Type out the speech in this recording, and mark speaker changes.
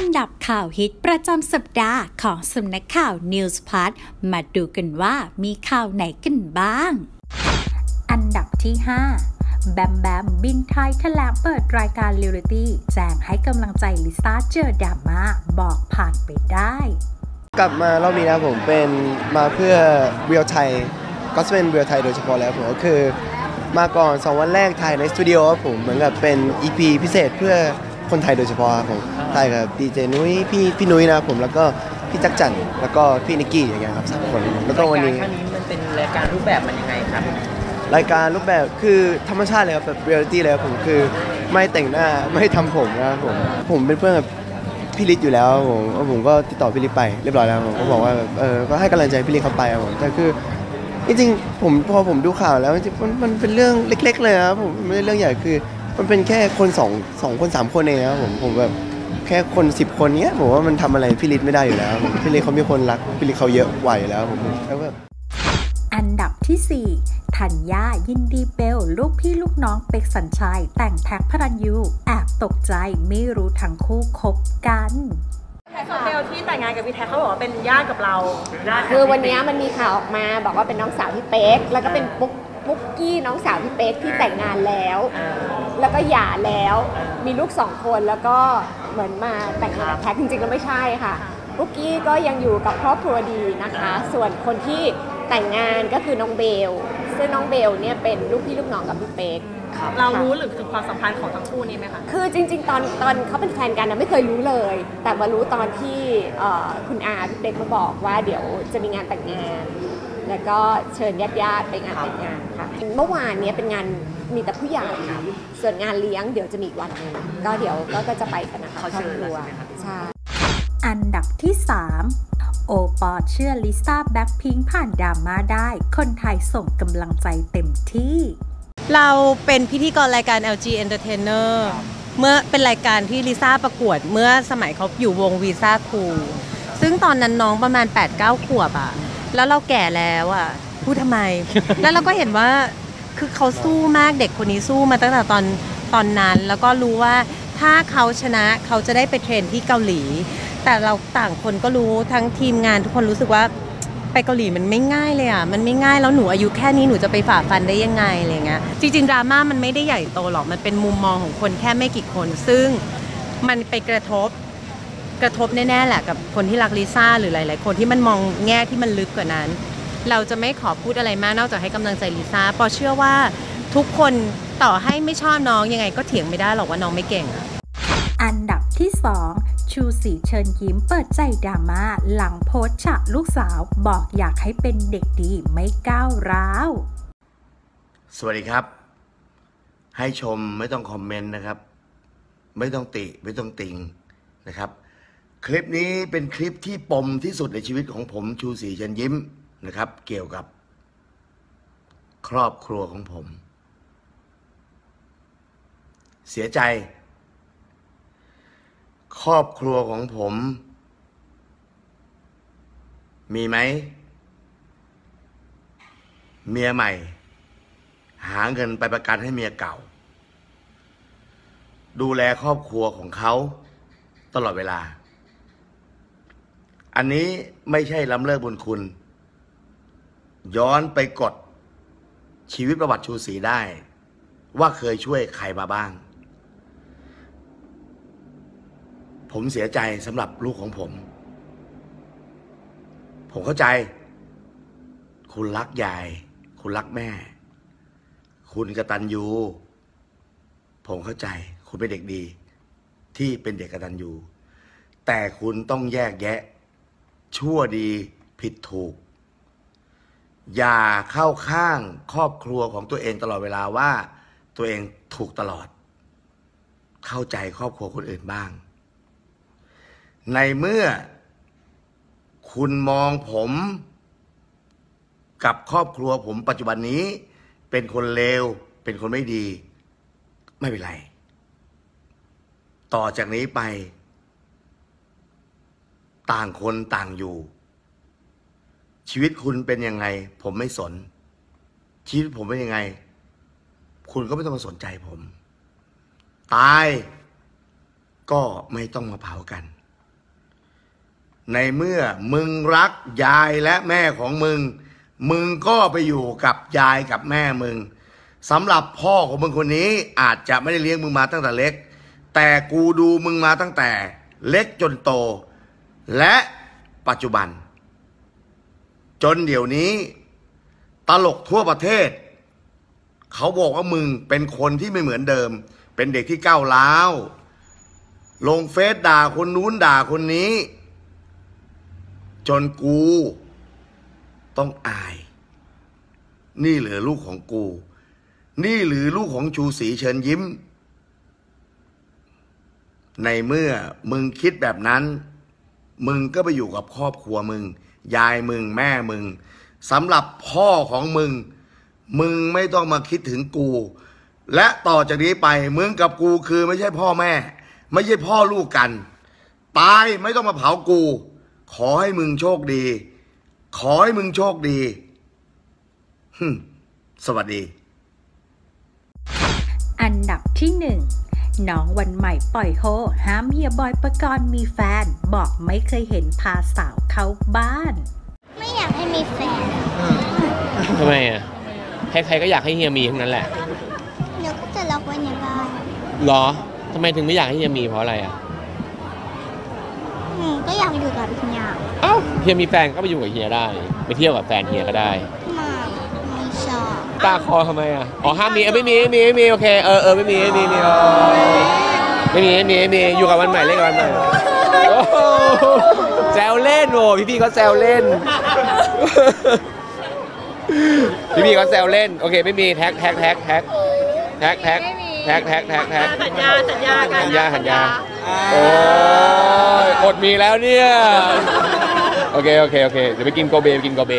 Speaker 1: อันดับข่าวฮิตประจำสัปดาห์ของสำนักข่าว News p a r t มาดูกันว่ามีข่าวไหนกันบ้าง อันดับที่ 5 แบมแบมบินไทยแถลงเปิดรายการเรียลิตี้แจงให้กำลังใจลิซ่าเจอดราม่าบอกผ่านไปได้
Speaker 2: กลับมารอบนี้นะผมเป็นมาเพื่อเรียลไทยก็จะเป็นเรียลไทยโดยเฉพาะแล้วผมก็คือ มาก่อน 2 วันแรกถ่ายในสตูดิโอผมเหมือนกับเป็น EP พิเศษเพื่อ คนไทยโดยเฉพาะครับผมถ่ายกับดีเจนุ้ยพี่พี่นุ้ยนะครับผมแล้วก็พี่จักรจันทร์แล้วก็พี่นิกกี้อย่างเงี้ยครับสามคนแล้วก็วันนี้
Speaker 3: รายการครั้งนี้มันเป็นรายการรูปแบบมันยังไงครับ
Speaker 2: รายการรูปแบบคือธรรมชาติเลยครับแบบเรียลิตี้เลยครับผมคือไม่แต่งหน้าไม่ทำผมนะครับผมผมเป็นเพื่อนกับพี่ลิศอยู่แล้วครับผมแล้วผมก็ติดต่อพี่ลิศไปเรียบร้อยแล้วผมก็บอกว่าแบบเออก็ให้กำลังใจพี่ลิศเขาไปครับผมแต่คือจริงๆผมพอผมดูข่าวแล้วจริงๆมันมันเป็นเรื่องเล็ก ๆ เลยครับผมไม่ใช่เรื่องใหญ่คือ มันเป็นแค่คนสองสองคนสามคนเองครับผมผมแบบแค่คนสิบคนเนี้ยผมว่ามันทำอะไรพี่ลิศไม่ได้อยู่แล้วผมพี่ลิศเขามีคนรักพี่ลิศเขาเยอะกว่าอยู่แล้วผมแล้วแบบ
Speaker 1: อันดับที่4ธัญญายินดีเบล ลูกพี่ลูกน้องเป็กสัญชัย แต่งแท็กพระรันยูแอบตกใจไม่รู้ทั้งคู่คบกัน
Speaker 4: ส่วนเบลที่แต่งงานกับพี่แท็กเขาบอกว่าเป็นญาติกับเรา
Speaker 5: คือวันนี้มันมีข่าวออกมาบอกว่าเป็นน้องสาวพี่เป๊กแล้วก็เป็นปุ๊ก ปุ๊กกี้น้องสาวพี่เป๊กที่แต่งงานแล้ว แล้วก็หย่าแล้วมีลูกสองคนแล้วก็เหมือนมาแต่งงานกับแท็กจริงๆแล้วไม่ใช่ค่ะปุ๊กกี้ก็ยังอยู่กับครอบครัวดีนะคะ ส่วนคนที่แต่งงานก็คือน้องเบลซึ่งน้องเบลเนี่ยเป็นลูกพี่ลูกน้องกับพี่เป๊ก
Speaker 4: เรารู้หรือถึงความสัมพันธ์ของทั้งคู่นี้ไหมคะ
Speaker 5: คือจริง ๆ ตอนตอนเขาเป็นแฟนกันนะไม่เคยรู้เลย แต่มารู้ตอนที่เอ่อคุณอาพี่เป๊กมาบอกว่าเดี๋ยวจะมีงานแต่งงาน แล้วก็เชิญญาติๆไปงานแต่งงานค่ะเมื่อวานเนี้ยเป็นงานมีแต่ผู้ใหญ่ส่วนงานเลี้ยงเดี๋ยวจะมีอีกวันหนึงก็เดี๋ยวก็ก็จะไปกันนะคะครอบครัวใช่
Speaker 1: อันดับที่ 3 โอปอเชื่อลิซ่าแบ็คพิงผ่านดราม่าได้ คนไทยส่งกำลังใจเต็มที่
Speaker 6: เราเป็นพิธีกรรายการ LG Entertainer เมื่อเป็นรายการที่ลิซ่าประกวด เมื่อสมัยเขาอยู่วงวีซ่าคูลซึ่งตอนนั้นน้องประมาณ 8-9 ขวบอะแล้วเราแก่แล้วอะพูดทำไม แล้วเราก็เห็นว่าคือเขาสู้มากเด็กคนนี้สู้มาตั้งแต่ตอนตอนนั้น แล้วก็รู้ว่าถ้าเขาชนะเขาจะได้ไปเทรนที่เกาหลี แต่เราต่างคนก็รู้ทั้งทีมงานทุกคนรู้สึกว่า ไปเกาหลีมันไม่ง่ายเลยอะมันไม่ง่ายแล้วหนูอายุแค่นี้หนูจะไปฝ่าฟันได้ยังไงอะไรเงี้ยจริงๆดราม่ามันไม่ได้ใหญ่โตหรอกมันเป็นมุมมองของคนแค่ไม่กี่คน ซึ่งมันไปกระทบกระทบแน่ๆแหละกับคนที่รักลิซ่าหรือหลาย ๆ คนที่มันมองแง่ที่มันลึกกว่านั้น เราจะไม่ขอพูดอะไรมากนอกจากให้กำลังใจลิซ่าปอเชื่อว่าทุกคนต่อให้ไม่ชอบน้องยังไงก็เถียงไม่ได้หรอกว่าน้องไม่เก่งอะ
Speaker 1: อันดับที่ 2 ชูศรีเชิญยิ้มเปิดใจดราม่าหลังโพสฉะลูกสาวบอกอยากให้เป็นเด็กดีไม่ก้าวร้าว
Speaker 7: สวัสดีครับ ให้ชมไม่ต้องคอมเมนต์นะครับ ไม่ต้องติไม่ต้องติงนะครับ คลิปนี้เป็นคลิปที่ปมที่สุดในชีวิตของผมชูศรีเชิญยิ้มนะครับ เกี่ยวกับ ครอบครัวของผม เสียใจ ครอบครัวของผม มีไหม เมียใหม่ หาเงินไปประกันให้เมียเก่า ดูแลครอบครัวของเขา ตลอดเวลา อันนี้ไม่ใช่ล้ำเลิกบุญคุณ ย้อนไปกดชีวิตประวัติชูศรีได้ ว่าเคยช่วยใครมาบ้าง ผมเสียใจสำหรับลูกของผม ผมเข้าใจ คุณรักยาย คุณรักแม่ คุณกระตัญญูผมเข้าใจ คุณเป็นเด็กดี ที่เป็นเด็กกระตัญญูแต่คุณต้องแยกแยะ ชั่วดีผิดถูก อย่าเข้าข้างครอบครัวของตัวเองตลอดเวลาว่า ตัวเองถูกตลอด เข้าใจครอบครัวคนอื่นบ้าง ในเมื่อ คุณมองผม กับครอบครัวผมปัจจุบันนี้ เป็นคนเลว เป็นคนไม่ดี ไม่เป็นไร ต่อจากนี้ไป ต่างคนต่างอยู่ ชีวิตคุณเป็นยังไง ผมไม่สน ชีวิตผมเป็นยังไง คุณก็ไม่ต้องมาสนใจผม ตายก็ไม่ต้องมาเผากัน ในเมื่อมึงรักยายและแม่ของมึง มึงก็ไปอยู่กับยายกับแม่มึงสำหรับพ่อของมึงคนนี้อาจจะไม่ได้เลี้ยงมึงมาตั้งแต่เล็ก แต่กูดูมึงมาตั้งแต่เล็กจนโต และปัจจุบัน จนเดี๋ยวนี้ ตลกทั่วประเทศ เขาบอกว่ามึงเป็นคนที่ไม่เหมือนเดิม เป็นเด็กที่ก้าวร้าวลงเฟซด่าคนนู้นด่าคนนี้ จนกู ต้องอาย นี่เหลือลูกของกู นี่หรือลูกของชูศรีเชิญยิ้ม ในเมื่อมึงคิดแบบนั้น มึงก็ไปอยู่กับครอบครัวมึง ยายมึงแม่มึงสำหรับพ่อของมึง มึงไม่ต้องมาคิดถึงกู และต่อจากนี้ไปมึงกับกูคือไม่ใช่พ่อแม่ ไม่ใช่พ่อลูกกัน ตายไม่ต้องมาเผากู ขอให้มึงโชคดี ขอให้มึงโชคดีฮึมสวัสดี
Speaker 1: อันดับที่หนึ่งน้องวันใหม่ปล่อยโฮห้ามเฮียบอยประกรณ์มีแฟน บอกไม่เคยเห็นพาสาวเข้าบ้าน
Speaker 8: ไม่อยากให้มีแฟน
Speaker 9: ทำไมอะใครๆก็อยากให้เฮียมีทั้งนั้นแหละ
Speaker 8: เดี๋ยวก็จะล็อกไว้ในบ้าน
Speaker 9: เหรอทำไมถึงไม่อยากให้เฮียมีเพราะอะไรอะ
Speaker 8: อืมก็อยากอยู่กับเฮีย
Speaker 9: เอ้าเฮียมีแฟนก็ไปอยู่กับเฮียได้ ไปเที่ยวกับแฟนเฮียก็ได้
Speaker 8: ไม่ไม่ชอบ
Speaker 9: ตาคอทำไมอะอ๋อห้ามมีเออไม่มีไม่มีไม่มีโอเคเออเออไม่มีไม่มีไม่มีเออไม่มีไม่มีไม่มีอยู่กับวันใหม่เล่นกับวันใหม่โอ้โหแซวเล่นโว้พี่พี่ๆเขาแซวเล่น พี่พี่ๆเขาแซวเล่นโอเค ไม่มีแท็กแท็กแท็กแท็กแท็กแท็กแท็กแท็กแท็กแท็ก
Speaker 4: สัญญาสัญญากัน
Speaker 9: หันยาหันยา โอ้ยกดมีแล้วเนี่ย โอเค โอเค โอเค เดี๋ยวไปกินโกเบไปกินโกเบ